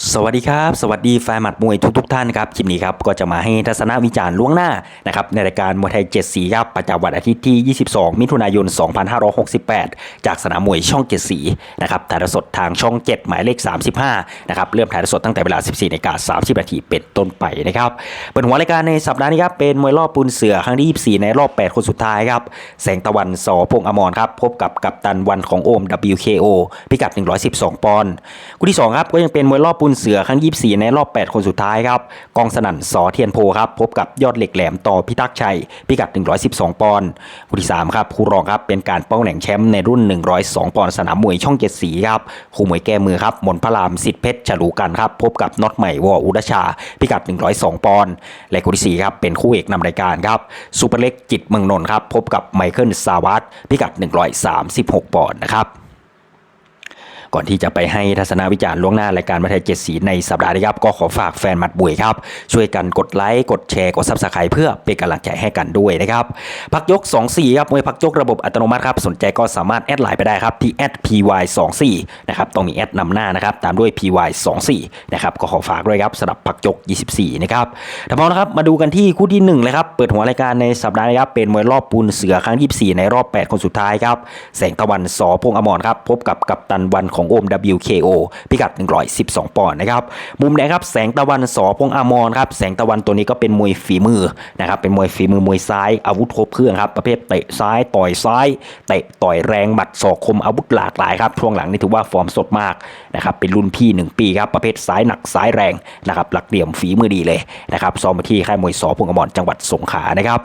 สวัสดีครับ สวัสดีแฟนหมัดมวยทุกทท่านครับคลิปนี้ครับก็จะมาให้ทัศนวิจารณ์ล่วงหน้านะครับในรายการมวยไทย7สีครับประจำวันอาทิตย์ที่ 22 มิถุนายน 2568 จากสนามมวยช่อง7สีนะครับถ่ายทอดสดทางช่อง 7 หมายเลข 35นะครับเริ่มถ่ายทอดสดตั้งแต่เวลา 14นกา30นาทีเป็นต้นไปนะครับเปิดหัวรายการในสัปดาห์นี้ครับเป็นมวยรอบปูนเสือครั้งที่ 24 ในรอบ 8 คนสุดท้ายครับแสงตะวันสอพงษ์อมรครับพบกับกัปตันวันของโอม WKO พิกัด 112 ปอนด์คู่ที่สองครับก็ยังเป็นมวยรอบปูนเสือครั้ง 24 ในรอบ 8 คนสุดท้ายครับ กองสนั่นสอเทียนโพครับ พบกับยอดเหล็กแหลมต่อพิทักษ์ชัย พิกัด 112 ปอนด์คู่ที่ 3 ครับคู่รองครับ เป็นการป้องแหน่งแชมป์ในรุ่น 102 ปอนด์สนามมวยช่องเจ็ดสีครับ คู่มวยแก้มือครับมนพระรามสิทธิเพชรฉลูกันครับ พบกับน็อตใหม่วออุดชา พิกัด 102 ปอนด์และคู่ที่4ครับ เป็นคู่เอกนำรายการครับซูเปอร์เล็กจิตเมืองนนท์ครับ พบกับไมเคิลซาวัตพิกัด 136 ปอนด์นะครับ ก่อนที่จะไปให้ทัศนวิจารณ์ล่วงหน้ารายการมาไทยเจ็ดสีในสัปดาห์นี้ครับ ก็ขอฝากแฟนมัดบุยครับ ช่วยกันกดไลค์กดแชร์กดซับสไครต์เพื่อเป็นกำลังใจให้กันด้วยนะครับพักยก 2-4ครับมวยพักยกระบบอัตโนมัติครับสนใจก็สามารถแอดไลน์ไปได้ครับที่ @py24 นะครับต้องมีแอดนำหน้านะครับตามด้วย py24 นะครับก็ขอฝากด้วยครับสำหรับพักยก 24 นะครับถ้าพร้อมนะครับมาดูกันที่คู่ที่1เลยครับเปิดหัวรายการในสัปดาห์นี้ครับเป็นมวยรอบปูนเสือครั้งที่24 ในรอบ 8 คนสุดท้ายครับแสงตะวันสอพงอมรครับพบกับกัปตันวันของโอม WKO พิกัด 112 ปอนด์นะครับมุมแดงครับแสงตะวันสอพงษ์อมรครับแสงตะวันตัวนี้ก็เป็นมวยฝีมือนะครับเป็นมวยฝีมือมวยซ้ายอาวุธครบเครื่องครับประเภทเตะซ้ายต่อยซ้ายเตะต่อยแรงหมัดศอกคมอาวุธหลากหลายครับช่วงหลังนี่ถือว่าฟอร์มสดมากนะครับเป็นรุ่นพี่ 1 ปีครับประเภทซ้ายหนักซ้ายแรงนะครับหลักเหลี่ยมฝีมือดีเลยนะครับซ้อมมาที่ค่ายมวยสอพงอมรจังหวัดสงขลานะครับ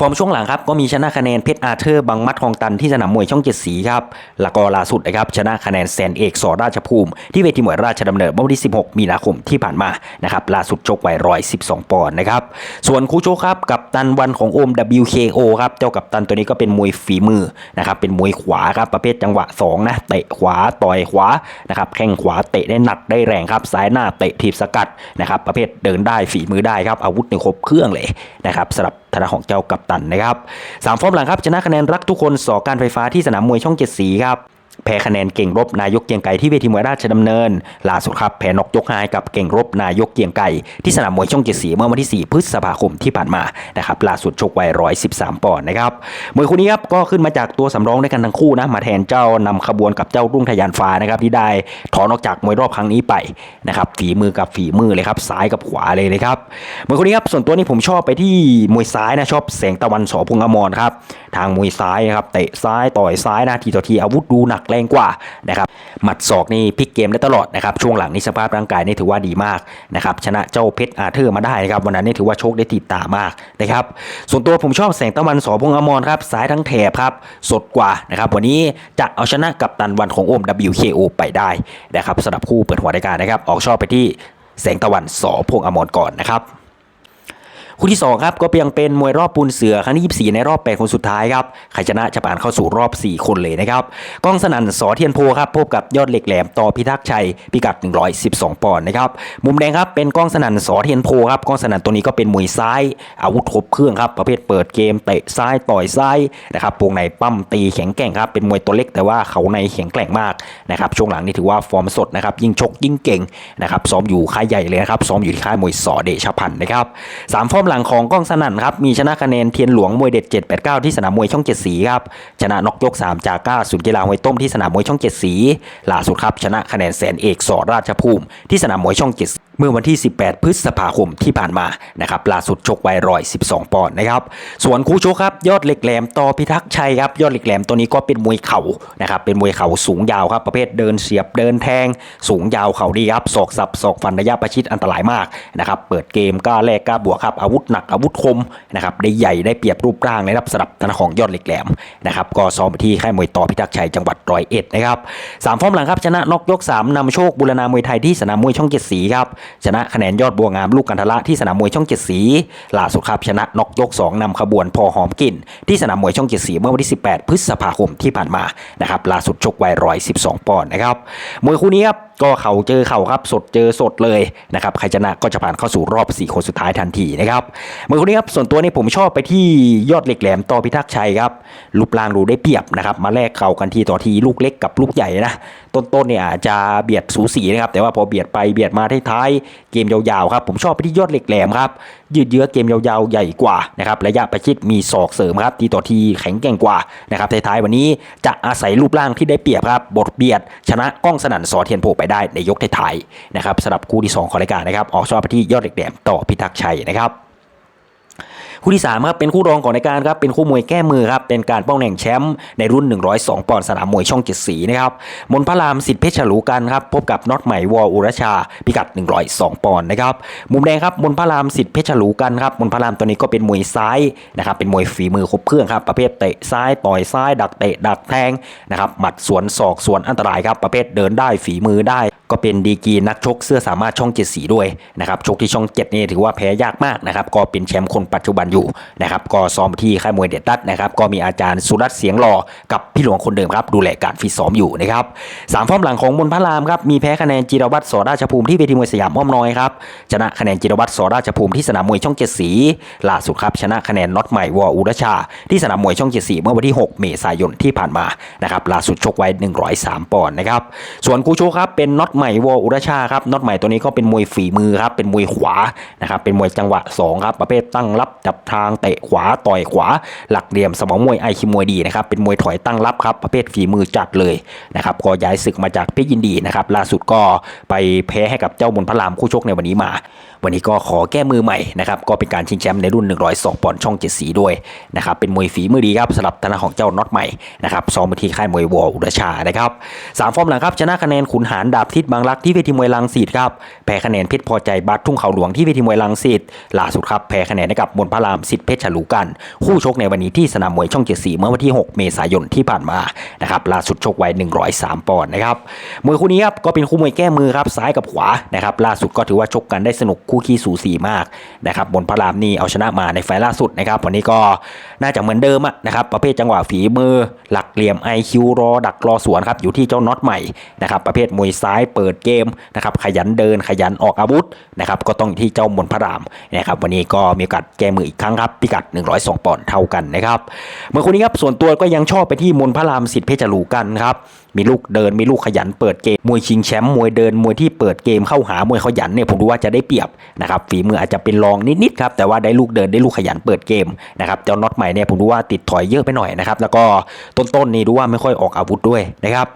ฟอร์มช่วงหลังครับก็มีชนะคะแนนเพชรอาเธอร์บังมัดคองตันที่สนามมวยช่องเจ็ดสีครับแล้วก็ล่าสุดนะครับชนะคะแนนแสนเอกสอราชภูมิ ที่เวทีมวยราชดำเนินเมื่อวันที่ 16 มีนาคมที่ผ่านมานะครับล่าสุดชกไว้112 ปอนด์นะครับส่วนคู่โชคครับกับตันวันของโอม WKO ครับเจ้ากับตันตัวนี้ก็เป็นมวยฝีมือนะครับเป็นมวยขวาครับประเภทจังหวะ2นะเตะขวาต่อยขวานะครับแข้งขวาเตะได้หนักได้แรงครับซ้ายหน้าเตะถีบสกัดนะครับประเภทเดินได้ฝีมือได้ครับอาวุธในครบเครื่องเลยนะครับสำหรับ ฐานะของเจ้ากัปตันนะครับสามฟอร์มหลังครับชนะคะแนนรักทุกคนสอการไฟฟ้าที่สนามมวยช่องเจ็ดสีครับ แพ้คะแนนเก่งรบนายกเกียงไก่ที่เวทีมวยราชดำเนินล่าสุดครับแพ้นกยกไฮกับเก่งรบนายกเกียงไก่ที่สนามมวยช่องเจ็ดสีเมื่อวันที่ 4 พฤษภาคมที่ผ่านมานะครับล่าสุดชกไว้113 ปอนด์นะครับมวยคู่นี้ครับก็ขึ้นมาจากตัวสำรองด้วยกันทั้งคู่นะมาแทนเจ้านำขบวนกับเจ้ารุ่งทยานฟ้านะครับที่ได้ถอนออกจากมวยรอบครั้งนี้ไปนะครับฝีมือกับฝีมือเลยครับซ้ายกับขวาเลยเลยครับมวยคู่นี้ครับส่วนตัวนี้ผมชอบไปที่มวยซ้ายนะชอบแสงตะวันสอพงษ์อมรครับทางมวยซ้ายนะครับเตะซ้ายต่อยซ้ายนะทีต่อทีอาวุธดูหนักแรงกว่านะครับหมัดศอกนี่พลิกเกมได้ตลอดนะครับช่วงหลังนี่สภาพร่างกายนี่ถือว่าดีมากนะครับชนะเจ้าเพชรอาเธอร์มาได้นะครับวันนั้นนี่ถือว่าโชคได้ติดตามากนะครับส่วนตัวผมชอบแสงตะวันสอพงอมรครับซ้ายทั้งแถบครับสดกว่านะครับวันนี้จะเอาชนะกับตันวันของโอม WKO ไปได้นะครับสำหรับคู่เปิดหัวรายการนะครับออกชอบไปที่แสงตะวันสอพงอมรก่อนนะครับ คู่ที่ 2 ครับก็ยังเป็นมวยรอบปูนเสือครั้งที่24 ในรอบ 8 คนสุดท้ายครับใครชนะจะผ่านเข้าสู่รอบ 4 คนเลยนะครับก้องสนั่นสอเทียนโพครับพบกับยอดเหล็กแหลมต่อพิทักษ์ชัยพิกัด 112 ปอนด์นะครับมุมแดงครับเป็นก้องสนั่นสอเทียนโพครับก้องสนั่นตัวนี้ก็เป็นมวยซ้าย อาวุธครบเครื่องครับประเภทเปิดเกมเตะซ้ายต่อยซ้ายนะครับวงในปั้มตีแข็งแกร่งครับเป็นมวยตัวเล็กแต่ว่าเขาในแข็งแกร่งมากนะครับช่วงหลังนี่ถือว่าฟอร์มสดนะครับยิ่งชกยิ่งเก่งนะครับซ้อมอยู่ค่ายใหญ่เลยนะครับซ้อมอยู่ที่ค่ายมวยสอเดชพันธ์นะครับสามฟอร์มหลังของก้องสนั่นครับ มีชนะคะแนนเทียนหลวงมวยเด็ด 789 ที่สนามมวยช่องเจ็ดสีครับ ชนะนกยก 3 จากก้าศูนย์กีฬาห้วยต้มที่สนามมวยช่องเจ็ดสีล่าสุดครับ ชนะคะแนนแสนเอกสอราชภูมิที่สนามมวยช่องเจ็ดเมื่อวันที่ 18 พฤษภาคมที่ผ่านมานะครับล่าสุดชกไว้ร้อย12 ปอนด์นะครับ ส่วนคู่ชกครับยอดเหล็กแหลมต่อพิทักษ์ชัยครับยอดเหล็กแหลมตัวนี้ก็เป็นมวยเข่านะครับเป็นมวยเข่าสูงยาวครับประเภทเดินเสียบเดินแทง สูงยาวเข่าดีครับศอกสับศอกฟันระยะประชิดอันตรายมากนะครับเปิดเกมกล้าแลกกล้าบวกครับอาวุธหนักอาวุธคมนะครับได้ใหญ่ได้เปรียบรูปร่างนะครับสำหรับทางของยอดเหล็กแหลมนะครับก็ซ้อมไปที่ค่ายมวยต่อพิทักษ์ชัยจังหวัดร้อยเอ็ดนะครับสามฟอร์มหลังครับชนะนอกยก3นำโชคบุรณามวยไทยที่สนามมวยช่องเจ็ดสีครับชนะคะแนนยอดบัวงามลูกกันทละที่สนามมวยช่องเจ็ดสีล่าสุดครับชนะนอกยก 2นำขบวนพอหอมกลิ่น ที่สนามมวยช่องเจ็ดสีเมื่อวันที่ 18 พฤษภาคมที่ผ่านมานะครับล่าสุดชกไว้ร้อยสิบสองปอนด์นะครับมวยคู่นี้ครับ ก็เข่าเจอเข่าครับ สดเจอสดเลยนะครับใครชนะก็จะผ่านเข้าสู่รอบ 4 คนสุดท้ายทันทีนะครับมวยคู่นี้ครับส่วนตัวนี้ผมชอบไปที่ยอดเหล็กแหลมต่อพิทักษ์ชัยครับรูปร่างดูได้เปรียบนะครับมาแลกเข่ากันทีต่อทีลูกเล็กกับลูกใหญ่นะต้นๆเนี่ยอาจจะเบียดสูสีนะครับแต่ว่าพอเบียดไปเบียดมาท้ายๆเกมยาวๆครับผมชอบไปที่ยอดเหล็กแหลมครับยืดเยื้อเกมยาวๆใหญ่กว่านะครับระยะประชิดมีศอกเสริมครับทีต่อทีแข็งแกร่งกว่านะครับท้ายๆวันนี้จะอาศัยรูปร่างที่ได้เปรียบครับบทเบียด ชนะกล้องสนั่นสอเทียนโพไปได้ในยกท้ายๆนะครับสำหรับคู่ที่2ของรายการนะครับออกชอบไปที่ยอดเหล็กแดมต่อพิทักษ์ชัยนะครับ คู่ที่3ครับเป็นคู่รองของรายการครับเป็นคู่มวยแก้มือครับเป็นการป้องแหน่งแชมป์ในรุ่น 102 ปอนด์สนามมวยช่องเจ็ดสีนะครับมนพระรามสิทธิเพชรฉลูกันครับพบกับน็อตใหม่วออุรชา พิกัด 102 ปอนด์นะครับมุมแดงครับมนพระรามสิทธิเพชรฉลูกันครับมนพระรามตัวนี้ก็เป็นมวยซ้ายนะครับเป็นมวยฝีมือครบเครื่องครับประเภทเตะซ้ายต่อยซ้ายดักเตะดักแทงนะครับหมัดสวนศอกสวนอันตรายครับประเภทเดินได้ฝีมือได้ ก็เป็นดีกีนักชกเสื้อสามารถช่องเจ็ดสีด้วยนะครับชกที่ช่องเจ็ดนี่ถือว่าแพ้ยากมากนะครับก็เป็นแชมป์คนปัจจุบันอยู่นะครับก็ซ้อมที่ค่ายมวยเด็ดดัดนะครับก็มีอาจารย์สุรัตน์เสียงหล่อกับพี่หลวงคนเดิมครับดูแลการฟิตซ้อมอยู่นะครับสามฟอร์มหลังของมนพระรามครับมีแพ้คะแนนจิรวัตรสอราชภูมิที่เวทีมวยสยามอ้อมน้อยครับชนะคะแนนจิรวัตรสอราชภูมิที่สนามมวยช่องเจ็ดสีล่าสุดครับชนะคะแนนน็อตใหม่วออุรชา ที่สนามมวยช่องเจ็ดสีเมื่อวันที่ 6 เมษายนที่ผ่านมานะครับล่าสุดชกไว้ 103 ปอนด์นะครับส่วนคู่ชครับเป็นน็อตใหม่วออุรชาครับน็อตใหม่ตัวนี้ก็เป็นมวยฝีมือครับเป็นมวยขวานะครับเป็นมวยจังหวะสองครับประเภทตั้งรับจับทางเตะขวาต่อยขวา หลักเหลี่ยมสมองมวยไอคิมมวยดีนะครับเป็นมวยถอยตั้งรับครับประเภทฝีมือจัดเลยนะครับก็ย้ายศึกมาจากเพชรยินดีนะครับล่าสุดก็ไปแพ้ให้กับเจ้ามนพระรามคู่ชกในวันนี้มาวันนี้ก็ขอแก้มือใหม่นะครับก็เป็นการชิงแชมป์ในรุ่น 102 ปอนด์ช่องเจ็ดสีด้วยนะครับเป็นมวยฝีมือดีครับสำหรับทางด้าของเจ้าน็อตใหม่นะครับซ้อมไปที่ค่ายมวยวอลอุรชานะครับสามฟอร์มหลังครับชนะคะแนนขุนหารดาบทิศบางรักที่เวทีมวยลังสิตครับแพ้คะแนนเพชรพอใจบัตรทุ่งเขาหลวงที่เวทีมวยลังสิตล่าสุดครับแพ้คะแนนให้กับมนพระรามสิทธิเพชรฉลูกัน คู่ชกในวันนี้ที่สนามมวยช่องเจ็ดสีเมื่อวันที่ 6 เมษายนที่ผ่านมานะครับล่าสุดชกไว้ 103 ปอนด์นะครับมวยคู่นี้ครับก็เป็นคู่มวยแก้มือครับซ้ายกับขวานะครับล่าสุดก็ถือว่าชกกันได้สนุกคู่ขี้สูสีมากนะครับบนพระรามนี่เอาชนะมาในไฟล์ล่าสุดนะครับวันนี้ก็น่าจะเหมือนเดิมอะนะครับประเภทจังหวะฝีมือหลักเหลี่ยม IQ รอดักรอสวนครับอยู่ที่เจ้าน็อตใหม่นะครับประเภทมวยซ้ายเปิดเกมนะครับขยันเดินขยันออกอาวุธนะครับก็ต้องอยู่ที่เจ้ามนพระรามนะครับวันนี้ก็มีโอกาสแก้มืออีกครั้งครับพิกัด 102 ปอนด์เท่ากันนะครับเมื่อคนนี้ครับส่วนตัวก็ยังชอบไปที่มนพระรามสิทธิเพชรลูกันครับ มีลูกเดินมีลูกขยันเปิดเกมมวยชิงแชมป์มวยเดินมวยที่เปิดเกมเข้าหามวยขยันเนี่ยผมดูว่าจะได้เปรียบนะครับฝีมืออาจจะเป็นรองนิดๆครับแต่ว่าได้ลูกเดินได้ลูกขยันเปิดเกมนะครับเจ้าน็อตใหม่เนี่ยผมดูว่าติดถอยเยอะไปหน่อยนะครับแล้วก็ต้นๆนี่ดูว่าไม่ค่อยออกอาวุธด้วยนะครับ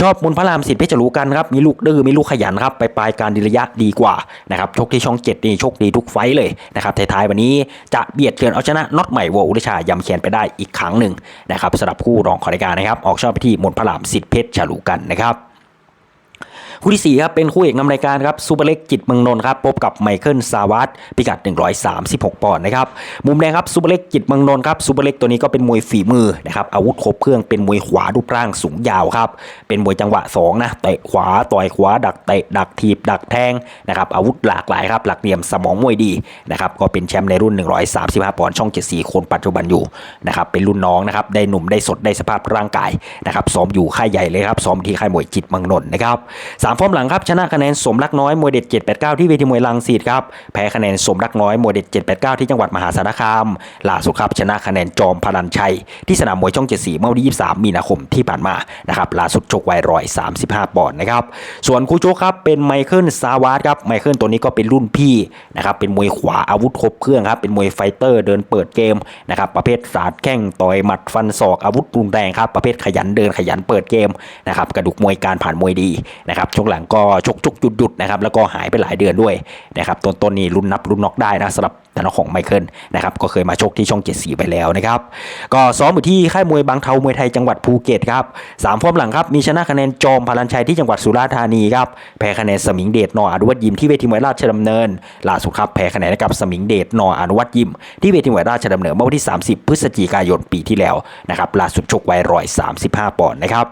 ชอบมนพระรามสิทธิ์เพชรลูกันครับมีลูกดื้อมีลูกขยันครับไปปลายการดีระยะดีกว่านะครับชกที่ช่องเจ็ดนี่โชคดีทุกไฟเลยนะครับท้ายๆวันนี้จะเบียดเกินเอาชนะน็อตใหม่วออุรชายำแขนไปได้อีกครั้งหนึ่งนะครับสำหรับคู่รองของรายการนะครับออกชอบไปที่มนพระรามสิทธิเพชรฉลูกันนะครับ คู่ที่4ครับเป็นคู่เอกนำรายการครับซูเปอร์เล็กจิตเมืองนนท์ครับพบกับไมเคิลซาวัตพิกัด 136 ปอนด์นะครับมุมแดงครับซูเปอร์เล็กจิตเมืองนนท์ครับซูเปอร์เล็กตัวนี้ก็เป็นมวยฝีมือนะครับอาวุธครบเครื่องเป็นมวยขวารูปร่างสูงยาวครับเป็นมวยจังหวะ2นะเตะขวาต่อยขวาดักเตะดักถีบดักแทงนะครับอาวุธหลากหลายครับหลักเหลี่ยมสมองมวยดีนะครับก็เป็นแชมป์ในรุ่น 135 ปอนด์ช่อง 74 คนปัจจุบันอยู่นะครับเป็นรุ่นน้องนะครับได้หนุ่มได้สดได้สภาพร่างกายนะครับซ้อมอยู่ค่ายใหญ่เลยครับซ้อมที่ค่ายมวยจิตเมืองนนท์นะครับสามฟอร์มหลังครับชนะคะแนนสมรักน้อยมวยเด็ด 789 ที่เวทีมวยลังสิตครับแพ้คะแนนสมรักน้อยมวยเด็ด 789 ที่จังหวัดมหาสารคามล่าสุดครับชนะคะแนนจอมพลันชัย ที่สนามมวยช่อง74เมื่อวันที่23 มีนาคมที่ผ่านมานะครับล่าสุดชกไวร้อย35 ปอนด์นะครับส่วนคู่ชกครับเป็นไมเคิลซาวาร์ดครับไมเคิลตัวนี้ก็เป็นรุ่นพี่นะครับเป็นมวยขวาอาวุธครบเครื่องครับเป็นมวยไฟเตอร์เดินเปิดเกมนะครับประเภทสาดแข้งต่อยหมัดฟันศอกอาวุธรุนแรงครับประเภทขยันเดินขยันเปิดเกมนะครับกระดูกมวยการผ่านมวยดีนะครับช่วงหลังก็ชกชกหยุดหยุดนะครับแล้วก็หายไปหลายเดือนด้วยนะครับต้นต้นนี้รุ่นนับรุ่นน็อกได้นะสำหรับทางด้านของไมเคิลนะครับก็เคยมาชกที่ช่องเจ็ดสีไปแล้วนะครับก็ซ้อมอยู่ที่ค่ายมวยบางเทามวยไทยจังหวัดภูเก็ตครับสามฟอร์มหลังครับมีชนะคะแนนจอมพลันชัยที่จังหวัดสุราษฎร์ธานีครับแพ้คะแนนสมิงเดชนออนุวัตยิมที่เวทีมวยราชดำเนินล่าสุดครับแพ้คะแนนกับสมิงเดชนออนุวัตยิมที่เวทีมวยราชดำเนินเมื่อวันที่ 30 พฤศจิกายนปีที่แล้วนะครับล่าสุดชกไว้ร้อย35ปอนด์นะครับ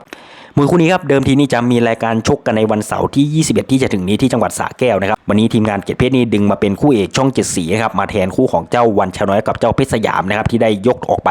มวยคู่นี้ครับเดิมทีนี่จะมีรายการชกกันในวันเสาร์ที่ 21 ที่จะถึงนี้ที่จังหวัดสระแก้วนะครับวันนี้ทีมงานเกียรติเพชรนี่ดึงมาเป็นคู่เอกช่องเจ็ดสีนะครับมาแทนคู่ของเจ้าวันชาน้อยกับเจ้าเพชรสยามนะครับที่ได้ยกออกไป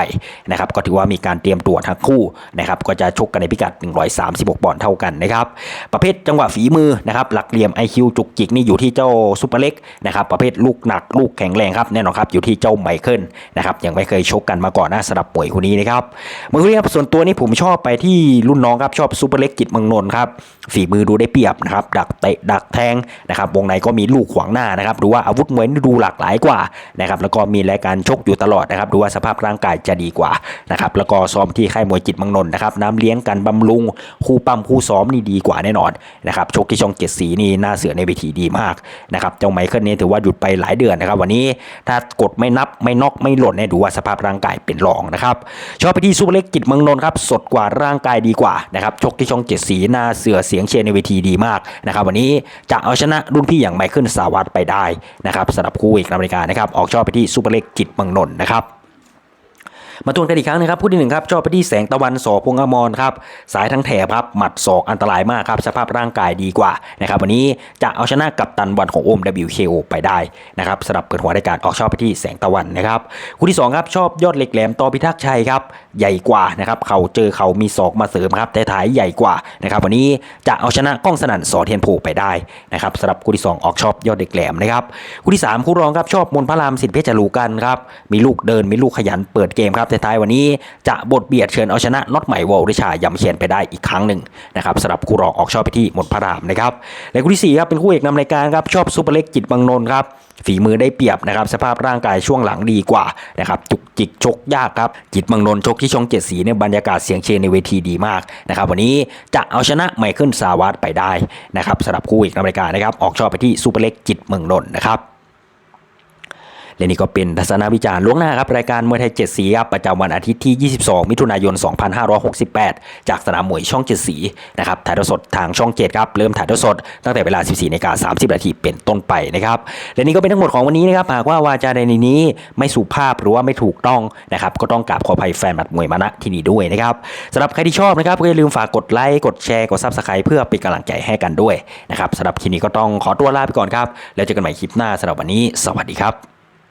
นะครับก็ถือว่ามีการเตรียมตัวทั้งคู่นะครับก็จะชกกันในพิกัด 136 ปอนด์เท่ากันนะครับประเภทจังหวะฝีมือนะครับหลักเหลี่ยม IQ จุกจิกนี่อยู่ที่เจ้าซุปเปอร์เล็กนะครับประเภทลูกหนักลูกแข็งแรงครับแน่นอนครับอยู่ที่เจ้าไมเคิลนะครับยังไม่เคยชกกันมาก่อนนะสำหรับมวยคู่นี้นะครับมวยคู่นี้ครับส่วนตัวนี่ผมชอบไปที่รุ่นน้องครับชอบซูเปอร์เล็กจิตเมืองนนท์ครับฝีมือดูได้เปรียบนะครับดักเตะดักแทงนะครับวงในก็มีลูกขวางหน้านะครับดูว่าอาวุธมวยดูหลากหลายกว่านะครับแล้วก็มีรายการชกอยู่ตลอดนะครับดูว่าสภาพร่างกายจะดีกว่านะครับแล้วก็ซ้อมที่ค่ายมวยจิตเมืองนนท์นะครับน้ำเลี้ยงกันบำรุงคู่ปั้มคู่ซ้อมนี่ดีกว่าแน่นอนนะครับชกที่ช่องเจ็ดสีนี่หน้าเสือในเวทีดีมากนะครับเจ้าไมเคิลนี่ถือว่าหยุดไปหลายเดือนนะครับ วันนี้ถ้ากดไม่นับไม่นอกไม่หล่นเนี่ยดูว่าสภาพร่างกายเป็นรองนะครับชอบไปที่ซูเปอร์เล็กจิตเมืองนนท์ครับสดกว่าร่างกายดีกว่านะครับชกที่ช่องเจ็ดสีหน้าเสือเสียงเชียร์ในเวทีดีมากนะครับวันนี้จะเอาชนะรุ่นพี่อย่างไมเคิลสาวัตไปได้นะครับสำหรับคู่เอกนำรายการนะครับออกชอบไปที่ซูเปอร์เล็กจิตเมืองนนท์นะครับ มาทวนกันอีกครั้งนะครับผู้ที่หนึ่งครับชอบไปที่แสงตะวันสอพงอมรครับสายทั้งแถบครับหมัดศอกอันตรายมากครับสภาพร่างกายดีกว่านะครับวันนี้จะเอาชนะกับตันวันของโอม WKO ไปได้นะครับสำหรับเปิดหัวรายการออกชอบไปที่แสงตะวันนะครับคู่ที่สองครับชอบยอดเหล็กแหลมต่อพิทักษ์ชัยครับใหญ่กว่านะครับเขาเจอเขามีศอกมาเสริมครับแต่ถ่ายใหญ่กว่านะครับวันนี้จะเอาชนะก้องสนั่นสอเทียนผูไปได้นะครับสำหรับคู่ที่สองออกชอบยอดเหล็กแหลมนะครับคู่ที่สามคู่รองครับชอบมนพระรามสิทธิเพชรจรูกันครับมีลูกเดินมีลูกขยันเปิดเกมครับแต่ท้ายวันนี้จะบทเบียดเชิญเอาชนะน็อตใหม่วอลริชายำเชียนไปได้อีกครั้งหนึ่งนะครับสำหรับคู่รองออกชอบไปที่มนพระรามนะครับและคู่ที่สี่ครับเป็นคู่เอกนำรายการครับชอบซูเปอร์เล็กจิตบางนนท์ครับฝีมือได้เปรียบนะครับสภาพร่างกายช่วงหลังดีกว่านะครับจุกจิกชกยากครับจิตบางนนชกที่ช่องเจ็ดสีเนี่ยบรรยากาศเสียงเชียร์ในเวทีดีมากนะครับวันนี้จะเอาชนะไมเคิลซาวัตไปได้นะครับสำหรับคู่เอกนำรายการนะครับออกชอบไปที่ซูเปอร์เล็กจิตเมืองนนท์นะครับ และนี่ก็เป็นทัศนวิจารณ์ล่วงหน้าครับรายการมวยไทยเจ็ดสีครับประจำวันอาทิตย์ที่ 22 มิถุนายน 2568 จากสนามมวยช่องเจ็ดสีนะครับถ่ายทอดสดทางช่องเจ็ดครับเริ่มถ่ายทอดสดตั้งแต่เวลา 14นาฬิกา30นาทีเป็นต้นไปนะครับและนี่ก็เป็นทั้งหมดของวันนี้นะครับหากว่าวาจาในนี้ไม่สุภาพหรือว่าไม่ถูกต้องนะครับก็ต้องกราบขออภัยแฟนหมัดมวยมาณที่นี่ด้วยนะครับสำหรับใครที่ชอบนะครับก็อย่าลืมฝากกดไลค์กดแชร์กดซับสไครต์เพื่อเป็นกำลังใจให้กันด้วยนะครับสำหรับคลิปนี้ก็ต้องขอตัวลาไปก่อนครับแล้วเจอกันใหม่คลิปหน้าสำหรับวันนี้ สวัสดีครับ